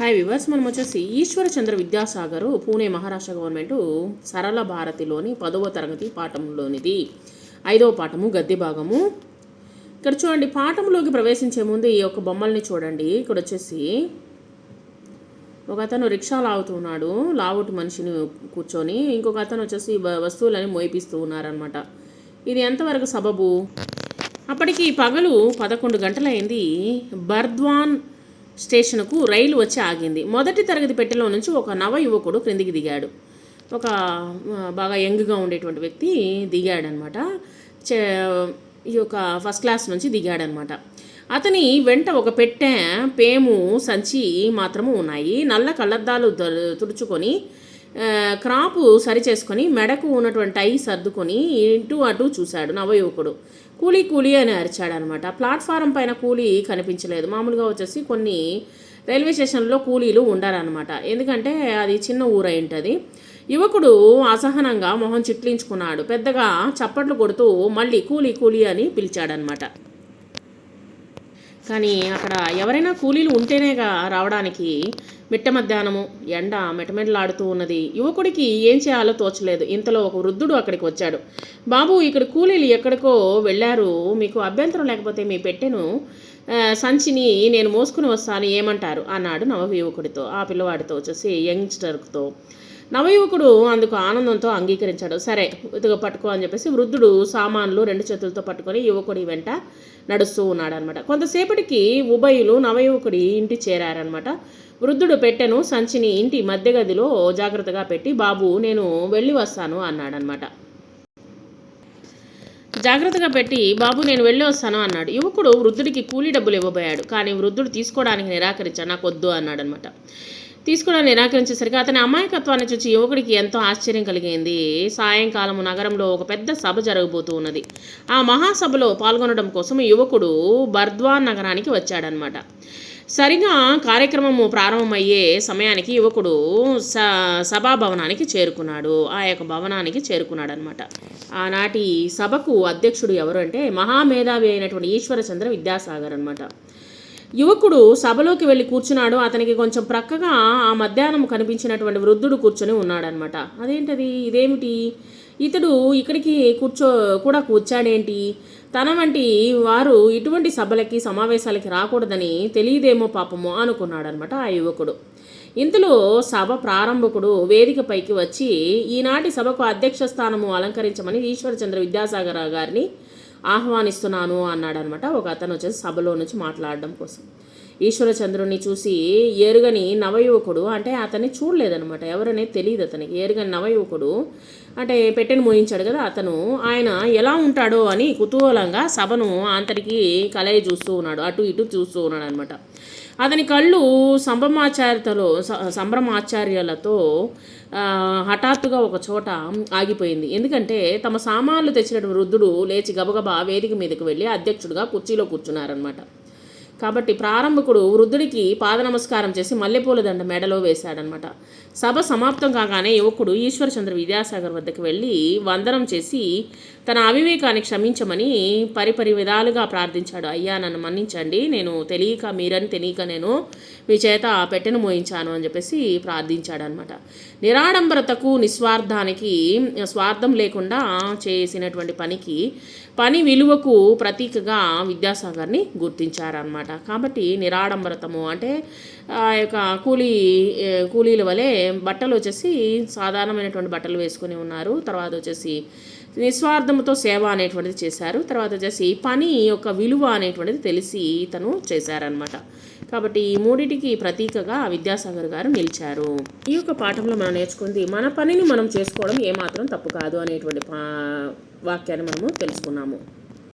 Hi viewers మనం వచ్చేసి Ishwarchandra Vidyasagar Pune Maharashtra government సరళ భారతిలోని పదవ తరగతి పాఠంలోనిది. ఐదవ పాఠము గద్దె భాగము. ఇక్కడ చూడండి పాఠంలోకి ప్రవేశించే ముందు ఈ యొక్క బొమ్మల్ని చూడండి. ఇక్కడ వచ్చేసి ఒక అతను రిక్షా లాగుతున్నాడు లావుటి మనిషిని కూర్చొని ఇంకొక అతను వచ్చేసి వస్తువులని మోయిపిస్తూ ఉన్నారనమాట ఇది ఎంతవరకు సబబు? అప్పటికి పగలు పదకొండు గంటలైంది. బర్ద్వాన్ స్టేషన్కు రైలు వచ్చి ఆగింది. మొదటి తరగతి పెట్టెలో నుంచి ఒక నవ యువకుడు క్రిందికి దిగాడు. ఒక బాగా యంగ్గా ఉండేటువంటి వ్యక్తి దిగాడనమాట. చే ఈ యొక్క ఫస్ట్ క్లాస్ నుంచి దిగాడనమాట. అతని వెంట ఒక పెట్టె పేము సంచి మాత్రము ఉన్నాయి. నల్ల కళ్ళద్దాలు తుడుచుకొని క్రాపు సరిచేసుకొని మెడకు ఉన్నటువంటి టై సర్దుకొని ఇటు అటు చూశాడు నవయువకుడు. కూలీ కూలీ అని అరిచాడు అనమాట ప్లాట్ఫారం పైన కూలీ కనిపించలేదు. మామూలుగా వచ్చేసి కొన్ని రైల్వే స్టేషన్లో కూలీలు ఉండారనమాట. ఎందుకంటే అది చిన్న ఊరై ఉంటుంది యువకుడు అసహనంగా మొహం చిట్లించుకున్నాడు. పెద్దగా చప్పట్లు కొడుతూ మళ్ళీ కూలీ కూలీ అని పిలిచాడనమాట. కానీ అక్కడ ఎవరైనా కూలీలు ఉంటేనేగా రావడానికి మిట్ట మధ్యాహ్నము ఎండ మెటమెటలాడుతూ ఉన్నది. యువకుడికి ఏం చేయాలో తోచలేదు. ఇంతలో ఒక వృద్ధుడు అక్కడికి వచ్చాడు. బాబు ఇక్కడ కూలీలు ఎక్కడికో వెళ్ళారు. మీకు అభ్యంతరం లేకపోతే మీ పెట్టెను సంచిని నేను మోసుకుని వస్తాను. ఏమంటారు? అన్నాడు నవ యువకుడితో ఆ పిల్లవాడితో వచ్చేసి యంగ్స్టర్తో. నవయువకుడు అందుకు ఆనందంతో అంగీకరించాడు. సరే ఇదిగో పట్టుకో అని చెప్పేసి వృద్ధుడు సామాన్లు రెండు చేతులతో పట్టుకొని యువకుడి వెంట నడుస్తూ ఉన్నాడనమాట కొంతసేపటికి ఉభయులు నవయువకుడి ఇంటి చేరారనమాట వృద్ధుడు పెట్టెను సంచిని ఇంటి మధ్య గదిలో జాగ్రత్తగా పెట్టి బాబు నేను వెళ్ళి వస్తాను అన్నాడనమాట జాగ్రత్తగా పెట్టి బాబు నేను వెళ్ళి వస్తాను అన్నాడు. యువకుడు వృద్ధుడికి కూలీ డబ్బులు ఇవ్వబోయాడు కానీ వృద్ధుడు తీసుకోవడానికి నిరాకరించాడు. నాకు వద్దు అన్నాడనమాట తీసుకోవడం నిరాకరించేసరికి అతని అమాయకత్వాన్ని చూసి యువకుడికి ఎంతో ఆశ్చర్యం కలిగింది. సాయంకాలం నగరంలో ఒక పెద్ద సభ జరగబోతూ ఉన్నది. ఆ మహాసభలో పాల్గొనడం కోసం యువకుడు బర్ద్వాన్ నగరానికి వచ్చాడనమాట సరిగా కార్యక్రమము ప్రారంభమయ్యే సమయానికి యువకుడు స సభాభవనానికి చేరుకున్నాడు. ఆ యొక్క భవనానికి చేరుకున్నాడు అనమాట ఆనాటి సభకు అధ్యక్షుడు ఎవరు అంటే మహామేధావి అయినటువంటి ఈశ్వరచంద్ర విద్యాసాగర్ అనమాట యువకుడు సభలోకి వెళ్ళి కూర్చున్నాడు. అతనికి కొంచెం ప్రక్కగా ఆ మధ్యాహ్నం కనిపించినటువంటి వృద్ధుడు కూర్చొని ఉన్నాడనమాట అదేంటది? ఇదేమిటి? ఇతడు ఇక్కడికి కూర్చో కూడా కూర్చాడేంటి? తన వంటి వారు ఇటువంటి సభలకి సమావేశాలకి రాకూడదని తెలియదేమో పాపము అనుకున్నాడనమాట ఆ యువకుడు. ఇంతలో సభ ప్రారంభకుడు వేదికపైకి వచ్చి ఈనాటి సభకు అధ్యక్ష స్థానము అలంకరించమని ఈశ్వరచంద్ర విద్యాసాగర్ గారిని ఆహ్వానిస్తున్నాను అన్నాడనమాట. ఒక అతను వచ్చేసి సభలో నుంచి మాట్లాడడం కోసం. ఈశ్వరచంద్రుని చూసి ఎరుగని నవయువకుడు అంటే అతన్ని చూడలేదనమాట ఎవరనేది తెలియదు అతనికి. ఎరుగని నవయువకుడు అంటే పెట్టెను మోయించాడు కదా అతను. ఆయన ఎలా ఉంటాడో అని కుతూహలంగా సభను అంతటికి కలయి చూస్తూ ఉన్నాడు. అటు ఇటు చూస్తూ ఉన్నాడు అనమాట అతని కళ్ళు సంభ్రమాచార్యతలో స- సంభ్రమాచార్యాలతో హఠాత్తుగా ఒక చోట ఆగిపోయింది. ఎందుకంటే తమ సామాన్లు తెచ్చినటువంటి వృద్ధుడు లేచి గబగబా వేదిక మీదకి వెళ్ళి అధ్యక్షుడిగా కుర్చీలో కూర్చున్నారనమాట కాబట్టి ప్రారంభకుడు వృద్ధుడికి పాద నమస్కారం చేసి మల్లెపూల దండ మెడలో వేశాడనమాట సభ సమాప్తం కాగానే యువకుడు ఈశ్వరచంద్ర విద్యాసాగర్ వద్దకు వెళ్ళి వందనం చేసి తన అవివేకాన్ని క్షమించమని పరిపరి విధాలుగా ప్రార్థించాడు. అయ్యా నన్ను మన్నించండి. నేను తెలియక మీరని తెలియక నేను మీ చేత పెట్టెను మోయించాను అని చెప్పేసి ప్రార్థించాడనమాట నిరాడంబరతకు నిస్వార్థానికి స్వార్థం లేకుండా చేసినటువంటి పనికి పని విలువకు ప్రతీకగా విద్యాసాగర్ని గుర్తించారనమాట కాబట్టి నిరాడంబరతము అంటే ఆ యొక్క కూలీ కూలీల వలె బట్టలు వచ్చేసి సాధారణమైనటువంటి బట్టలు వేసుకొని ఉన్నారు. తర్వాత వచ్చేసి నిస్వార్థంతో సేవ అనేటువంటిది చేశారు. తర్వాత వచ్చేసి పని యొక్క విలువ అనేటువంటిది తెలిసి తను చేశారనమాట. కాబట్టి ఈ మూడింటికి ప్రతీకగా విద్యాసాగర్ గారు నిలిచారు. ఈ యొక్క పాఠంలో మనం నేర్చుకుంది మన పనిని మనం చేసుకోవడం ఏమాత్రం తప్పు కాదు అనేటువంటి పా వాక్యాన్ని మనము తెలుసుకున్నాము.